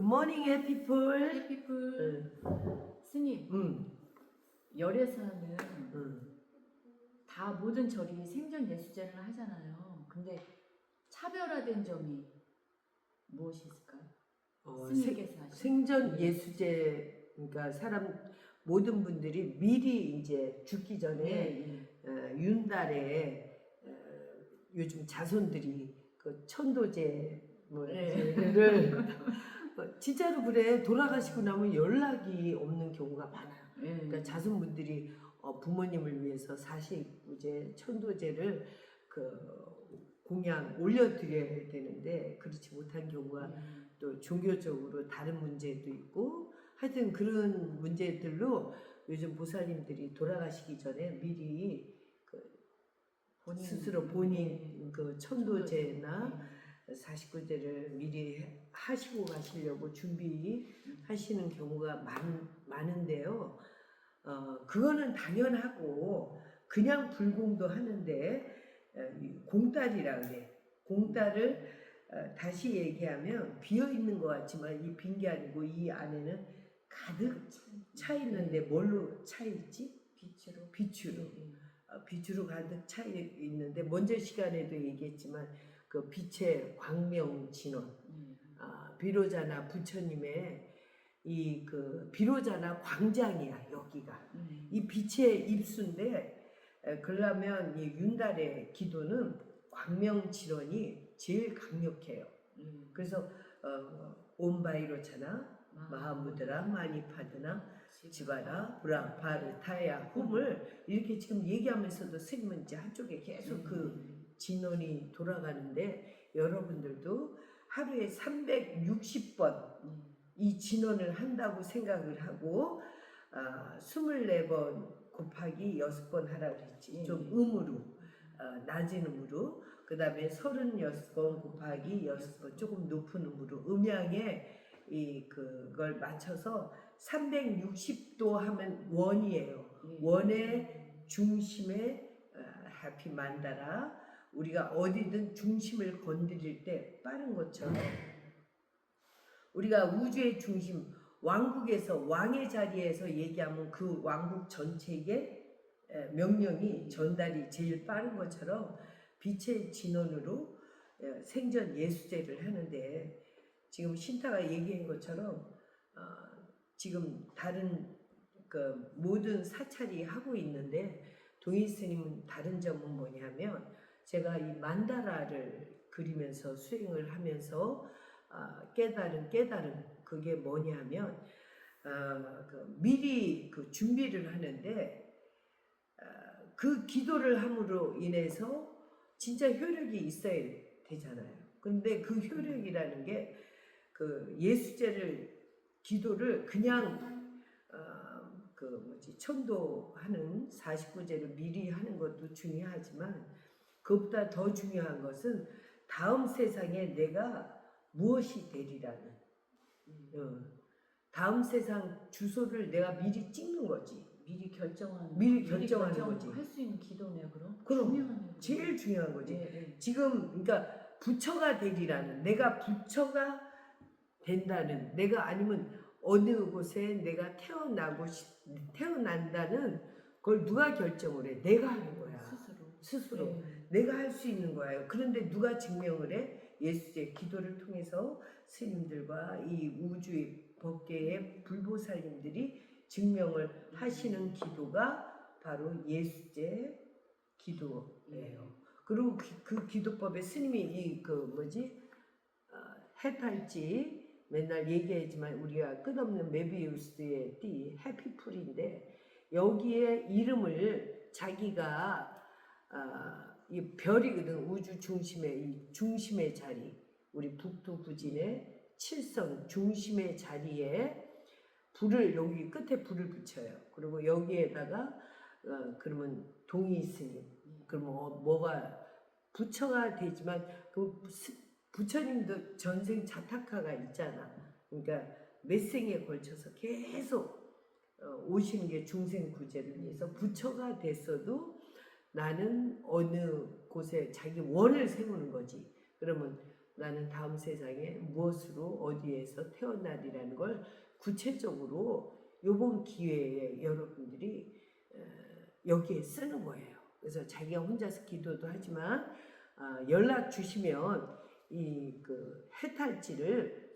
굿모닝 해피풀. 해피풀 응, 스님 응, 열애사는 응. 다 모든 절이 생전 예수제를 하잖아요. 근데 차별화된 점이 무엇이 있을까요? 어, 생, 스님께서 하신 생전 예수제, 그러니까 사람 모든 분들이 미리 이제 죽기 전에 네, 어, 윤달에 어, 요즘 자손들이 그 천도제 네. 뭐를 어, 진짜로 그래 돌아가시고 나면 연락이 없는 경우가 많아요. 네. 그러니까 자손분들이 어, 부모님을 위해서 사식구제, 천도제를 그 공양 올려드려야 되는데 그렇지 못한 경우가 음, 또 종교적으로 다른 문제도 있고 하여튼 그런 문제들로 요즘 보살님들이 돌아가시기 전에 미리 그 본인- 스스로 본인 네. 그 천도제나 네. 사식구제를 미리 하시고 가시려고 준비하시는 경우가 많, 많은데요. 어, 그거는 당연하고 그냥 불공도 하는데 어, 이 공달이라 그래. 공달을 어, 다시 얘기하면 비어 있는 것 같지만 이 빈 게 아니고 이 안에는 가득 차 있는데 뭘로 차 있지? 빛으로 빛으로. 네. 어, 빛으로 가득 차 있는데 먼저 시간에도 얘기했지만 그 빛의 광명 진원 네. 아, 비로자나 부처님의 이 그 비로자나 광장이야 여기가 음. 이 빛의 입수인데 에, 그러려면 이 윤달의 기도는 광명 진원이 제일 강력해요. 음. 그래서 어, 옴바이로차나 마하무드라 마니파드나 지바라 브라 바르타야 홈을 이렇게 지금 얘기하면서도 스님은 이제 한쪽에 계속 그 음. 진원이 돌아가는데 여러분들도 하루에 360번 음. 이 진원을 한다고 생각을 하고 아, 24번 곱하기 6번 하라 그랬지 좀 음. 음으로 어, 낮은 음으로 그 다음에 36번 곱하기 6번 조금 높은 음으로 음양에 이 그걸 맞춰서 360도 하면 원이에요 네. 원의 중심에 어, 해피 만다라 우리가 어디든 중심을 건드릴 때 빠른 것처럼. 우리가 우주의 중심 왕국에서 왕의 자리에서 얘기하면 그 왕국 전체에게 에, 명령이 전달이 제일 빠른 것처럼 빛의 진원으로 에, 생전 예수제를 하는데 지금 신타가 얘기한 것처럼 어, 지금 다른 그 모든 사찰이 하고 있는데 동일 스님은 다른 점은 뭐냐면 제가 이 만다라를 그리면서 수행을 하면서 아, 깨달은 깨달은 그게 뭐냐면 아, 그 미리 그 준비를 하는데 아, 그 기도를 함으로 인해서 진짜 효력이 있어야 되잖아요. 근데 그 효력이라는 게 그 예수제를 기도를 그냥 어, 그 뭐지 천도하는 49제를 미리 하는 것도 중요하지만 그것보다 더 중요한 것은 다음 세상에 내가 무엇이 되리라는 음. 어, 다음 세상 주소를 내가 미리 찍는 거지. 미리 결정하는 미리 결정하는 거지. 할 수 있는 기도네요 그럼 그럼. 중요하네요 제일 중요한 거지. 네, 네. 지금 그러니까 부처가 되리라는 내가 부처가 된다는 내가 아니면 어느 곳에 내가 태어나고 싶, 태어난다는 그걸 누가 결정을 해? 내가 하는 거야. 스스로. 네. 내가 할 수 있는 거예요. 그런데 누가 증명을 해? 예수의 기도를 통해서 스님들과 이 우주의 법계의 불보살님들이 증명을 하시는 기도가 바로 예수제 기도예요. 그리고 그, 그 기도법에 스님이 이 그 뭐지 어, 해탈지 맨날 얘기하지만 우리가 끝없는 메비우스의 띠 해피풀인데 여기에 이름을 자기가 아, 이 별이거든 우주 중심의 이 중심의 자리 우리 북두부진의 칠성 중심의 자리에 불을 여기 끝에 불을 붙여요. 그리고 여기에다가 어, 그러면 동이 스님 그러면 어, 뭐가 부처가 되지만 그 스- 부처님도 전생 자타카가 있잖아. 그러니까 몇 생에 걸쳐서 계속 어, 오시는 게 중생 구제를 위해서 부처가 됐어도 나는 어느 곳에 자기 원을 세우는 거지. 그러면 나는 다음 세상에 무엇으로 어디에서 태어나리라는 걸 구체적으로 요번 기회에 여러분들이 어, 여기에 쓰는 거예요. 그래서 자기가 혼자서 기도도 하지만 아, 연락 주시면 이 그 해탈지를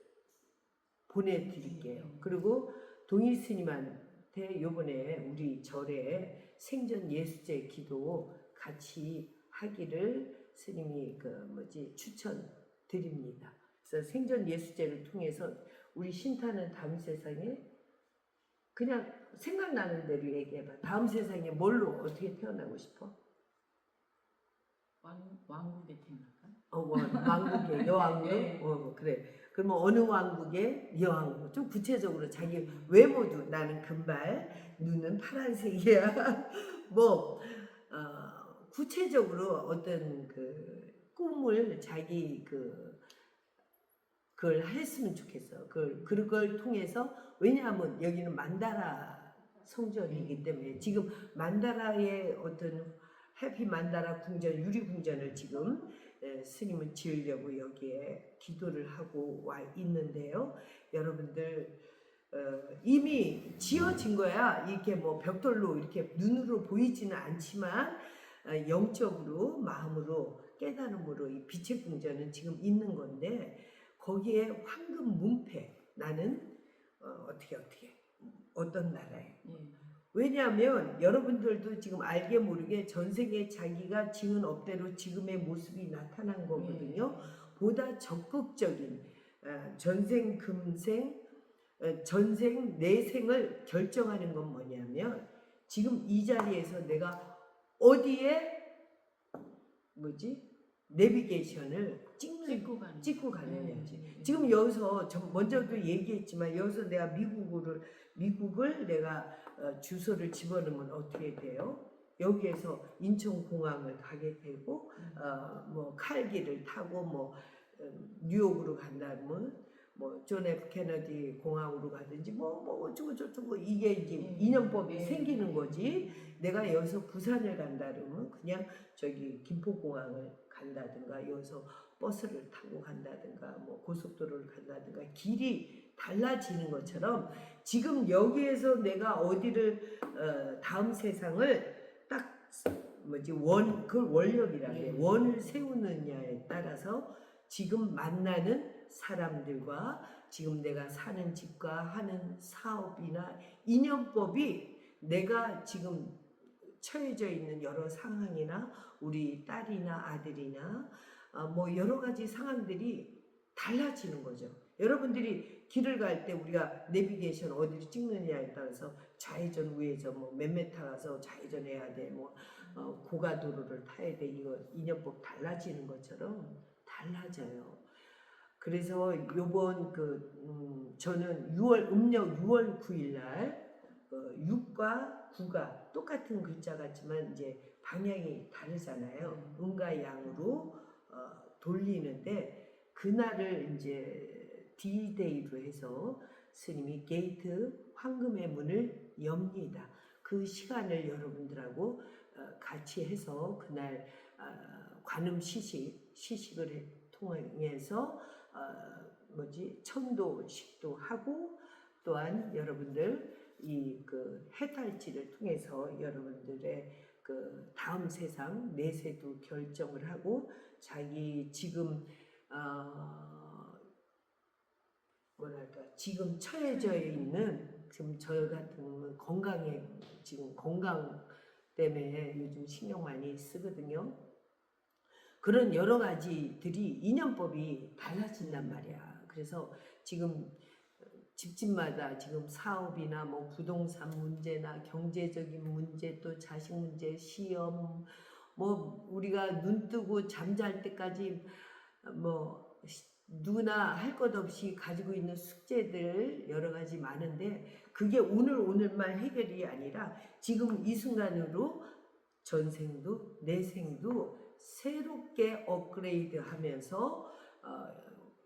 보내드릴게요. 그리고 동일 스님한테 요번에 우리 절에 생전 예수제 기도 같이 하기를 스님이 그 뭐지 추천 드립니다. 그래서 생전 예수제를 통해서 우리 신타는 다음 세상에 그냥 생각나는 대로 얘기해봐. 다음 세상에 뭘로 어떻게 태어나고 싶어? 왕 왕국에 태어날까? 어, 왕- 왕국의 여왕으로? 네. 어, 그래. 그러면 어느 왕국의 여왕으로? 좀 구체적으로 자기 외모도 나는 금발, 눈은 파란색이야. 뭐, 어, 구체적으로 어떤 그 꿈을 자기 그, 그걸 했으면 좋겠어. 그걸, 그걸 통해서, 왜냐하면 여기는 만다라 성전이기 때문에 지금 만다라의 어떤 해피 만다라 궁전, 유리 궁전을 지금 예, 스님은 지으려고 여기에 기도를 하고 와 있는데요. 여러분들 어, 이미 지어진 거야. 이렇게 뭐 벽돌로 이렇게 눈으로 보이지는 않지만 어, 영적으로 마음으로 깨달음으로 이 빛의 궁전은 지금 있는 건데 거기에 황금 문패 나는 어, 어떻게 어떻게 어떤 나라에 예. 왜냐하면 여러분들도 지금 알게 모르게 전 세계 자기가 지은 업대로 지금의 모습이 나타난 거거든요. 보다 적극적인 어, 전생 금생 어, 전생 내생을 결정하는 건 뭐냐면 지금 이 자리에서 내가 어디에 뭐지 내비게이션을 찍는 찍고 가는 찍고 거. 가느냐지. 예, 예. 지금 여기서 저 먼저도 얘기했지만 여기서 내가 미국을 미국을 내가 어, 주소를 집어넣으면 어떻게 돼요? 여기에서 인천공항을 가게 되고 어, 뭐 칼기를 타고 뭐 어, 뉴욕으로 간다면 뭐존 F 케너디 공항으로 가든지 뭐뭐 어쩌고 저쩌고 이게 이제 예. 인연법이 예. 생기는 거지. 내가 여기서 부산을 간다 그러면 그냥 저기 김포공항을 간다든가 여기서 버스를 타고 간다든가 뭐 고속도로를 간다든가 길이 달라지는 것처럼 지금 여기에서 내가 어디를 어, 다음 세상을 딱 뭐지 원 그걸 원력이라 그래 네. 원을 세우느냐에 따라서 지금 만나는 사람들과 지금 내가 사는 집과 하는 사업이나 인연법이 내가 지금 처해져 있는 여러 상황이나 우리 딸이나 아들이나 어, 뭐 여러 가지 상황들이 달라지는 거죠. 여러분들이 길을 갈 때 우리가 내비게이션 어디를 찍느냐에 따라서 좌회전 우회전 뭐 몇 메타 가서 좌회전 해야 돼뭐 어, 고가도로를 타야 돼 이거 인연법 달라지는 것처럼 달라져요. 그래서 요번 그 음, 저는 6월 음력 6월 9일 날 어, 6과 9가 똑같은 글자 같지만 이제 방향이 다르잖아요. 음과 양으로 어, 돌리는데 그날을 이제 D-Day로 해서 스님이 게이트 황금의 문을 엽니다. 그 시간을 여러분들하고 어, 같이 해서 그날 어, 관음 시식 시식을 해- 통해서 어, 뭐지 천도 식도 하고 또한 여러분들 이 그 해탈지를 통해서 여러분들의 그 다음 세상 내세도 결정을 하고 자기 지금 어 뭐랄까 지금 처해져 있는 지금 저 같은 건강에 지금 건강 때문에 요즘 신경 많이 쓰거든요. 그런 여러 가지들이 인연법이 달라진단 말이야. 그래서 지금 집집마다 지금 사업이나 뭐 부동산 문제나 경제적인 문제 또 자식 문제 시험 뭐 우리가 눈 뜨고 잠잘 때까지 뭐 시- 누구나 할 것 없이 가지고 있는 숙제들 여러 가지 많은데 그게 오늘 오늘만 해결이 아니라 지금 이 순간으로 전생도 내생도 새롭게 업그레이드 하면서 어,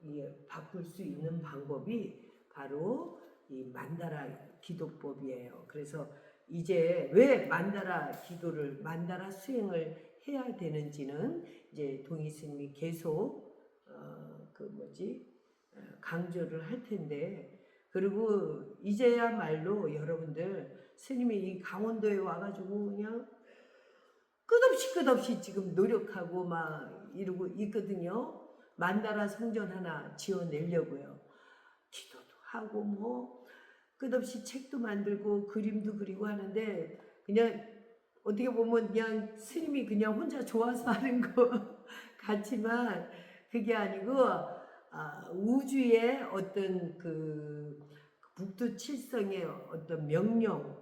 이게 바꿀 수 있는 방법이 바로 이 만다라 기도법이에요. 그래서 이제 왜 만다라 기도를 만다라 수행을 해야 되는지는 이제 동희 스님이 계속 어, 그 뭐지 어, 강조를 할 텐데 그리고 이제야말로 여러분들 스님이 이 강원도에 와가지고 그냥 끝없이 끝없이 지금 노력하고 막 이러고 있거든요. 만다라 성전 하나 지어내려고요. 기도도 하고 뭐 끝없이 책도 만들고 그림도 그리고 하는데 그냥 어떻게 보면 그냥 스님이 그냥 혼자 좋아서 하는 거 같지만 그게 아니고 아, 우주의 어떤 그 북두 칠성의 어떤 명령을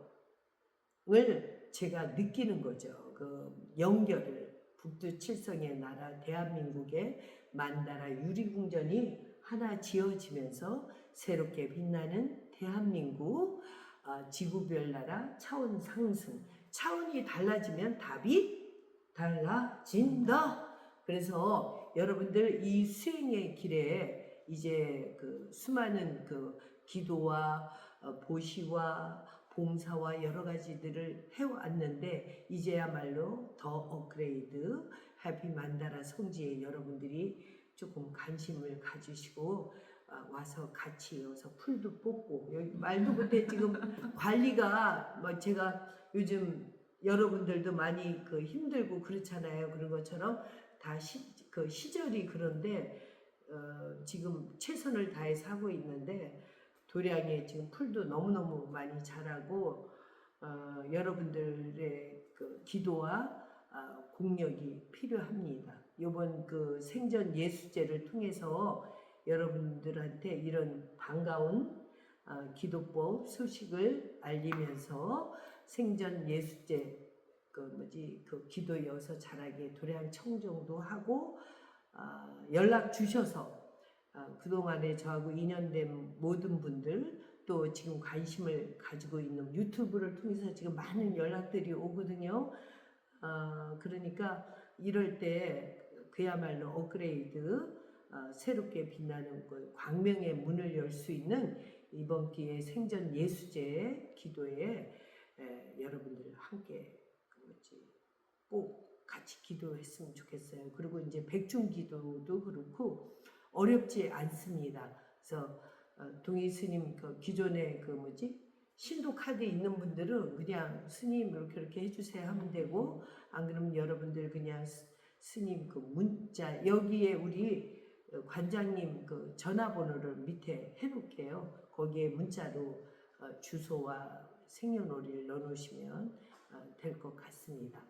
제가 느끼는 거죠. 그 연결을 북두 칠성의 나라 대한민국의 만다라 유리궁전이 하나 지어지면서 새롭게 빛나는 대한민국 아, 지구별 나라 차원 상승 차원이 달라지면 답이 달라진다. 그래서 여러분들 이 수행의 길에 이제 그 수많은 그 기도와 어, 보시와 봉사와 여러 가지들을 해왔는데 이제야말로 더 업그레이드 해피 만다라 성지에 여러분들이 조금 관심을 가지시고 아, 와서 같이 여기서 풀도 뽑고 여기 말도 못해 지금 관리가 뭐 제가 요즘 여러분들도 많이 그 힘들고 그렇잖아요 그런 것처럼 다 시, 그 시절이 그런데 어, 지금 최선을 다해서 하고 있는데 도량에 지금 풀도 너무너무 많이 자라고 어, 여러분들의 그 기도와 아, 공력이 필요합니다. 이번 그 생전 예수제를 통해서 여러분들한테 이런 반가운 아, 기도법 소식을 알리면서 생전 예수제 그 뭐지 그 기도 여서 자라게 도량 청정도 하고 아, 연락 주셔서 아, 그동안에 저하고 인연된 모든 분들 또 지금 관심을 가지고 있는 유튜브를 통해서 지금 많은 연락들이 오거든요. 아, 그러니까 이럴 때 그야말로 업그레이드 아, 새롭게 빛나는 그 광명의 문을 열 수 있는 이번 기회에 생전 예수제 기도에 에, 여러분들 함께 그꼭 같이 기도했으면 좋겠어요. 그리고 이제 백중 기도도 그렇고 어렵지 않습니다. 그래서 어, 동희 스님 그 기존에 그 뭐지 신도 카드 있는 분들은 그냥 스님 이렇게 이렇게 해주세요 하면 되고 안 그러면 여러분들 그냥 스- 스님 그 문자 여기에 우리 어, 관장님 그 전화번호를 밑에 해놓을게요. 거기에 문자로 어, 주소와 생년월일 넣어놓으시면 될 것 같습니다.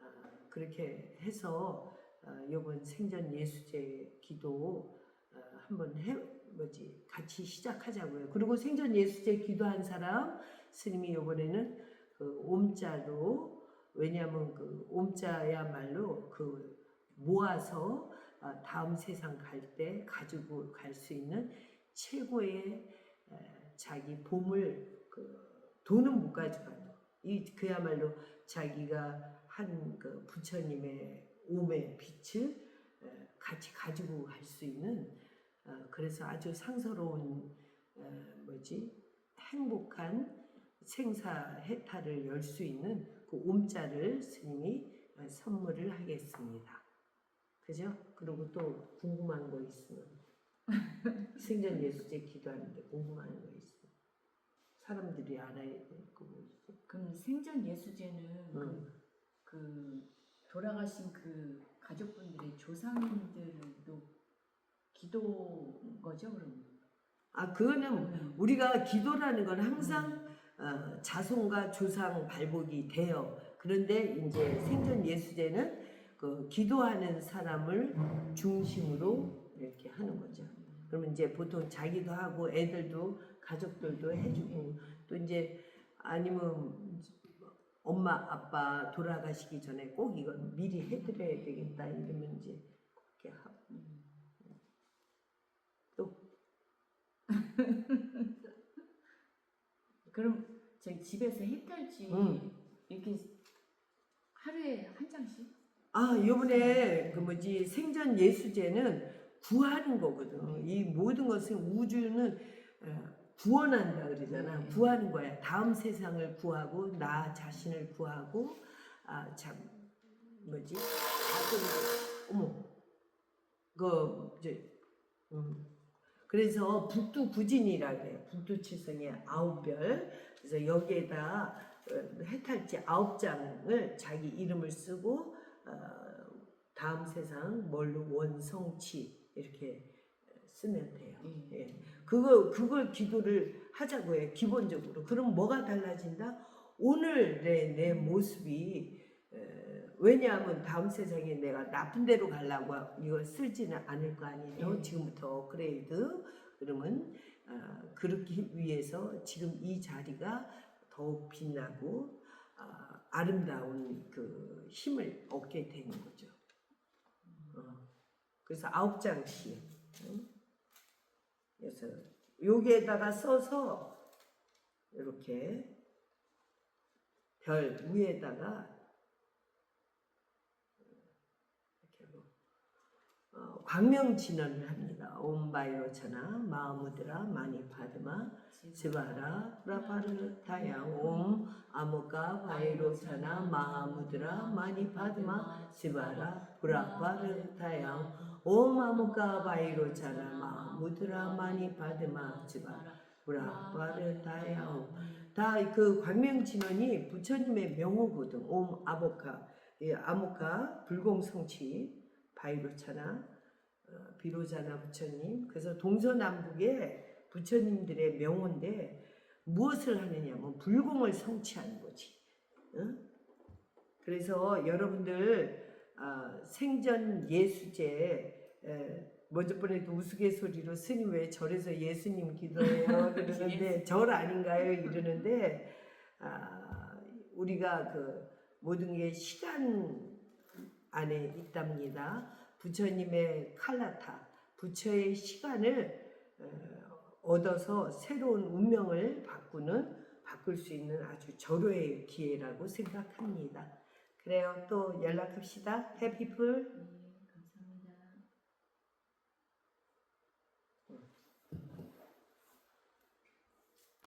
어, 그렇게 해서 어, 이번 생전 예수제 기도 어, 한번 해 뭐지 같이 시작하자고요. 그리고 생전 예수제 기도한 사람 스님이 이번에는 그 옴자로 왜냐하면 그 옴자야말로 그 모아서 어, 다음 세상 갈 때 가지고 갈 수 있는 최고의 에, 자기 보물 그 돈은 못 가져가도 이 그야말로 자기가 한 그 부처님의 오의 빛을 에, 같이 가지고 갈 수 있는 어, 그래서 아주 상서로운 어, 뭐지 행복한 생사 해탈을 열 수 있는 그 옴자를 스님이 어, 선물을 하겠습니다. 그죠? 그리고 또 궁금한 거 있으면 생전 예수제 기도하는데 궁금한 거 있으면 사람들이 알아야 될거뭐 있어? 그럼 생전 예수제는 그, 응. 그 돌아가신 그 가족분들의 조상님들도 기도 거죠 그럼? 아 그거는 음. 우리가 기도라는 건 항상 어, 자손과 조상 발복이 돼요. 그런데 이제 생전 예수제는 그 기도하는 사람을 중심으로 이렇게 하는 거죠. 그러면 이제 보통 자기도 하고 애들도 가족들도 해주고 또 이제 아니면 엄마 아빠 돌아가시기 전에 꼭 이건 미리 해드려야 되겠다 이러면 이제 그렇게 하고 또 그럼 저희 집에서 해탈지 응. 이렇게 하루에 한 장씩? 아, 요번에 그 뭐지 생전 예수제는 구하는 거거든. 이 모든 것은 우주는 어, 구원한다 그러잖아. 네. 구하는 거야. 다음 세상을 구하고 나 자신을 구하고 아 참 뭐지? 가끔 어머 그 이제 음. 그래서 북두구진이라 그래요. 북두칠성의 아홉 별. 그래서 여기에다 어, 해탈지 아홉 장을 자기 이름을 쓰고 어, 다음 세상 뭘로 원성치 이렇게 쓰면 돼요. 예. 예. 그거 그걸 기도를 하자고 해요. 기본적으로. 그럼 뭐가 달라진다? 오늘의 내 모습이 에, 왜냐하면 다음 세상에 내가 나쁜 데로 가려고 이걸 쓰지는 않을 거 아니에요. 예. 지금부터 업그레이드. 그러면 아, 그렇기 위해서 지금 이 자리가 더욱 빛나고 아, 아름다운 그 힘을 얻게 되는 거죠. 어. 그래서 아홉 장씩. 응? 그래서 여기에다가 써서 이렇게 별 위에다가 이렇게 하고, 어, 광명 진언을 합니다. 옴 바이로차나 마무드라 마니 파드마 스바라 프라파르 타양 옴 아모카 바이로차나 마무드라 마니 파드마 스바라 프라파르 타양 옴 아모카 바이로차나 마무드라 마니 파드마 스바라 프라파르 타양 다그 광명진원이 부처님의 명호거든. 옴 아모카, 예, 아모카 불공성치 바이로차나 어, 비로자나 부처님. 그래서 동서남북에 부처님들의 명호인데 무엇을 하느냐면 불공을 성취하는 거지. 응? 그래서 여러분들 아, 생전 예수제 에, 먼저 번에도 우스갯소리로 스님 왜 절에서 예수님 기도해요 그러는데 절 아닌가요 이러는데 아, 우리가 그 모든 게 시간 안에 있답니다. 부처님의 칼라타 부처의 시간을 어, 얻어서 새로운 운명을 바꾸는 바꿀 수 있는 아주 절호의 기회라고 생각합니다. 그래요. 또 연락합시다. 해피풀. 음.